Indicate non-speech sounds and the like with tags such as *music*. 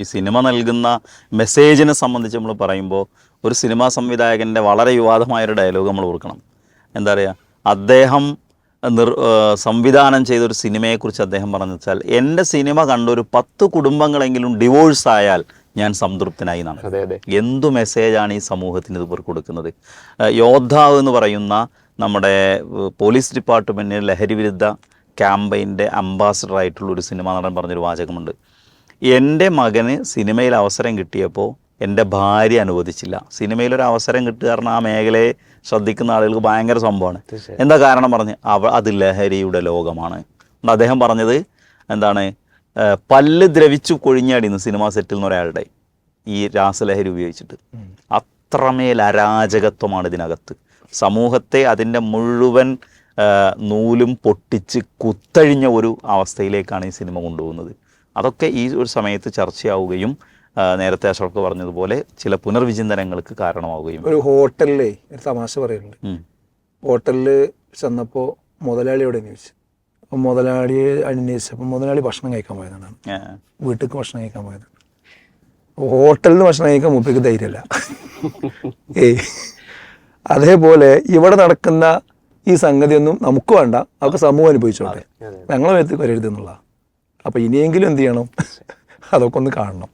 ഈ സിനിമ നൽകുന്ന മെസ്സേജിനെ സംബന്ധിച്ച് നമ്മൾ പറയുമ്പോൾ ഒരു സിനിമാ സംവിധായകന്റെ വളരെ വിവാദമായൊരു ഡയലോഗ് നമ്മൾ ഓർക്കണം. എന്താ പറയുക? അദ്ദേഹം നിർ സംവിധാനം ചെയ്തൊരു സിനിമയെക്കുറിച്ച് അദ്ദേഹം പറഞ്ഞു വെച്ചാൽ എന്റെ സിനിമ കണ്ട ഒരു പത്ത് കുടുംബങ്ങളെങ്കിലും ഡിവോഴ്സ് ആയാൽ ഞാൻ സംതൃപ്തനായി എന്നാണ്. അതെ അതെ. എന്തു മെസ്സേജാണ് ഈ സമൂഹത്തിന് ഇത് കൊടുക്കുന്നത്? യോദ്ധാവ് എന്ന് പറയുന്ന നമ്മുടെ പോലീസ് ഡിപ്പാർട്ട്മെന്റിന് ലഹരി വിരുദ്ധ ക്യാമ്പയിന്റെ അംബാസഡർ ആയിട്ടുള്ള ഒരു സിനിമ നടൻ പറഞ്ഞൊരു വാചകമുണ്ട്. എന്റെ മകന് സിനിമയിൽ അവസരം കിട്ടിയപ്പോൾ എന്റെ ഭാര്യ അനുവദിച്ചില്ല. സിനിമയിൽ ഒരു അവസരം കിട്ടുക കാരണം ആ മേഖലയെ ശ്രദ്ധിക്കുന്ന ആളുകൾക്ക് ഭയങ്കര സംഭവമാണ്. എന്താ കാരണം പറഞ്ഞ്? അവ അത് ലഹരിയുടെ ലോകമാണ്. അദ്ദേഹം പറഞ്ഞത്? എന്താണ്? പല്ല് ദ്രവിച്ചു കൊഴിഞ്ഞാടിന്ന് സിനിമാ സെറ്റിൽ നിന്ന് ഒരാളുടെ ഈ രാസലഹരി ഉപയോഗിച്ചിട്ട്. അത്രമേൽ അരാജകത്വമാണ് ഇതിനകത്ത്. സമൂഹത്തെ അതിന്റെ മുഴുവൻ നൂലും പൊട്ടിച്ച് കുത്തഴിഞ്ഞ ഒരു അവസ്ഥയിലേക്കാണ് ഈ സിനിമ കൊണ്ടുപോകുന്നത്. അതൊക്കെ ഈ ഒരു സമയത്ത് ചർച്ചയാവുകയും നേരത്തെ അശോക് പറഞ്ഞതുപോലെ ചില പുനർവിചിന്തനങ്ങൾക്ക് കാരണമാവുകയും. ഒരു ഹോട്ടലിലെ ഒരു തമാശ പറയുന്നുണ്ട്. ഹോട്ടലിൽ ചെന്നപ്പോൾ മുതലാളിയോട് ചോദിച്ചു അപ്പം മുതലാളിയെ അന്വേഷിച്ചപ്പോൾ മുതലാളി ഭക്ഷണം കഴിക്കാൻ പോയതാണ്. വീട്ടിലേക്ക് ഭക്ഷണം കഴിക്കാൻ പോയത്. ഹോട്ടലിൽ നിന്ന് ഭക്ഷണം കഴിക്കാൻ മുപ്പിക്ക് ധൈര്യമല്ല *laughs* ഏയ്. അതേപോലെ ഇവിടെ നടക്കുന്ന ഈ സംഗതിയൊന്നും നമുക്ക് വേണ്ട. അവർക്ക് സമൂഹം അനുഭവിച്ചോട്ടെ. ഞങ്ങളെ മേത്ത് വരരുത് എന്നുള്ള അപ്പോൾ ഇനിയെങ്കിലും എന്ത് ചെയ്യണം? അതൊക്കെ ഒന്ന് കാണണം.